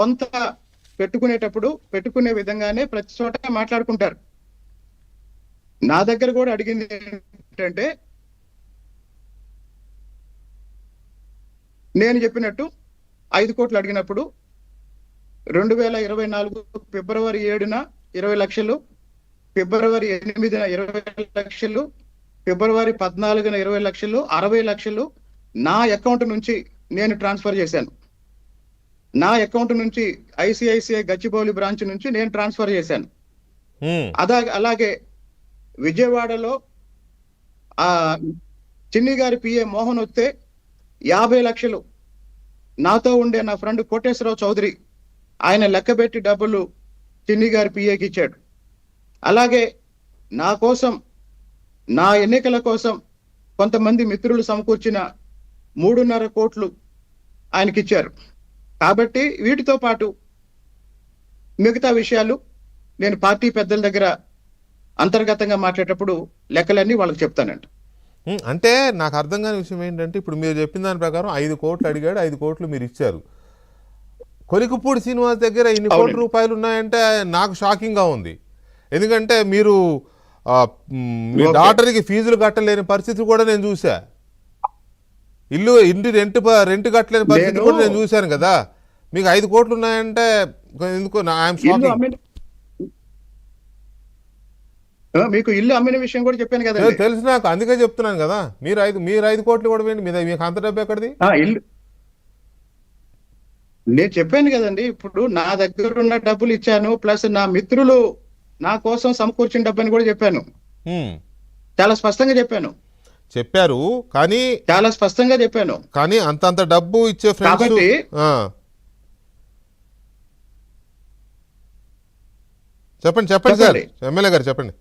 కొంత పెట్టుకునేటప్పుడు పెట్టుకునే విధంగానే ప్రతి చోట మాట్లాడుకుంటారు. నా దగ్గర కూడా అడిగింది ఏంటంటే నేను చెప్పినట్టు ఐదు కోట్లు అడిగినప్పుడు రెండు వేల ఇరవై నాలుగు ఫిబ్రవరి ఏడున ఇరవై లక్షలు ఫిబ్రవరి ఎనిమిదిన ఇరవై లక్షలు ఫిబ్రవరి పద్నాలుగున ఇరవై లక్షలు అరవై లక్షలు నా అకౌంట్ నుంచి నేను ట్రాన్స్ఫర్ చేశాను. నా అకౌంట్ నుంచి ఐసిఐసిఐ గచ్చిబౌలి బ్రాంచ్ నుంచి నేను ట్రాన్స్ఫర్ చేశాను. అదా అలాగే విజయవాడలో ఆ చిన్ని గారి పిఏ మోహన్ వస్తే యాభై లక్షలు. నాతో ఉండే నా ఫ్రెండ్ కోటేశ్వరరావు చౌదరి ఆయన లెక్కబెట్టి డబ్బులు చిన్ని గారి పిఏకి ఇచ్చాడు. అలాగే నా కోసం నా ఎన్నికల కోసం కొంతమంది మిత్రులు సమకూర్చిన మూడున్నర కోట్లు ఆయనకిచ్చారు. కాబట్టి వీటితో పాటు మిగతా విషయాలు నేను పార్టీ పెద్దల దగ్గర అంతర్గతంగా మాట్లాడేటప్పుడు లెక్కలన్నీ వాళ్ళకి చెప్తానండి ఉమ్, అంటే నాకు అర్థం కాని విషయం ఏంటంటే ఇప్పుడు మీరు చెప్పిన దాని ప్రకారం ఐదు కోట్లు అడిగాడు ఐదు కోట్లు మీరు ఇచ్చారు కొలికపూడి శ్రీనివాస్ దగ్గర ఇన్ని కోట్ల. రూపాయలు ఉన్నాయంటే నాకు షాకింగ్గా ఉంది ఎందుకంటే మీరు మ్. డాక్టర్కి ఫీజులు కట్టలేని పరిస్థితి కూడా నేను చూసా ఇల్లు ఇంటి రెంట్ రెంట్ కట్టలేని పరిస్థితి కూడా నేను చూశాను కదా. మీకు ఐదు కోట్లు ఉన్నాయంటే ఎందుకో మీకు ఇల్లు అమ్మిన విషయం కూడా చెప్పాను కదండి. తెలుసు నాకు అందుకే చెప్తున్నాను కదా. మీరు ఐదు మీరు ఐదు కోట్లు కూడా వేయండి మీద మీకు అంత డబ్బు ఎక్కడిది? ఇల్లు. నేను చెప్పాను కదండి ఇప్పుడు నా దగ్గర ఉన్న డబ్బులు ఇచ్చాను ప్లస్ నా మిత్రులు నా కోసం సమకూర్చిన డబ్బని కూడా చెప్పాను. చాలా స్పష్టంగా చెప్పాను. చెప్పారు కానీ చాలా స్పష్టంగా చెప్పాను. కానీ అంతంత డబ్బు ఇచ్చే ఫ్రెండ్స్ చెప్పండి చెప్పండి సార్. ఎమ్మెల్యే గారు చెప్పండి.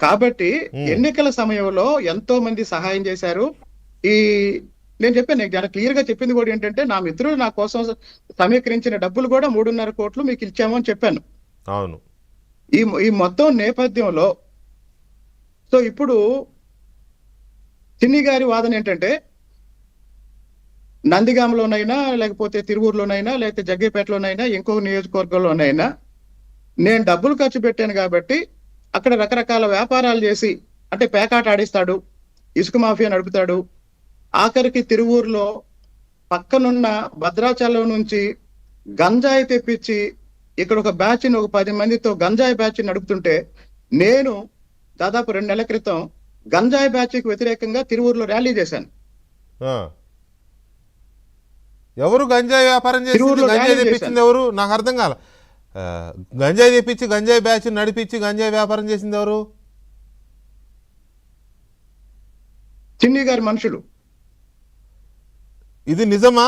కాబట్టి. ఎన్నికల సమయంలో ఎంతో మంది సహాయం చేశారు. ఈ నేను చెప్పాను నేను చాలా క్లియర్గా చెప్పింది కూడా ఏంటంటే నా మిత్రులు నా కోసం సమీకరించిన డబ్బులు కూడా మూడున్నర కోట్లు మీకు ఇచ్చాము అని చెప్పాను. అవును. ఈ ఈ మొత్తం నేపథ్యంలో సో ఇప్పుడు చిన్ని గారి వాదన ఏంటంటే నందిగామలోనైనా లేకపోతే తిరువూరులోనైనా లేకపోతే జగ్గేపేటలోనైనా ఇంకొక నియోజకవర్గంలోనైనా నేను డబ్బులు ఖర్చు పెట్టాను కాబట్టి అక్కడ రకరకాల వ్యాపారాలు చేసి అంటే పేకాట ఆడిస్తాడు ఇసుక మాఫియా నడుపుతాడు. ఆఖరికి తిరువూరులో పక్కనున్న భద్రాచలం నుంచి గంజాయి తెప్పించి ఇక్కడ ఒక బ్యాచ్ ఒక పది మందితో గంజాయి బ్యాచ్ నడుపుతుంటే నేను దాదాపు రెండు నెలల క్రితం గంజాయి బ్యాచ్కి వ్యతిరేకంగా తిరువూరులో ర్యాలీ చేశాను. ఎవరు గంజాయి వ్యాపారం గంజాయి తెప్పించింది ఎవరు? నాకు అర్థం కాల. గంజాయి తెప్పించి గంజాయి బ్యాచ్ నడిపించి గంజాయి వ్యాపారం చేసింది ఎవరు? చిన్ని గారి మనుషులు. ఇది నిజమా?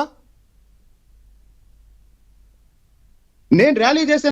నేను ర్యాలీ చేశాను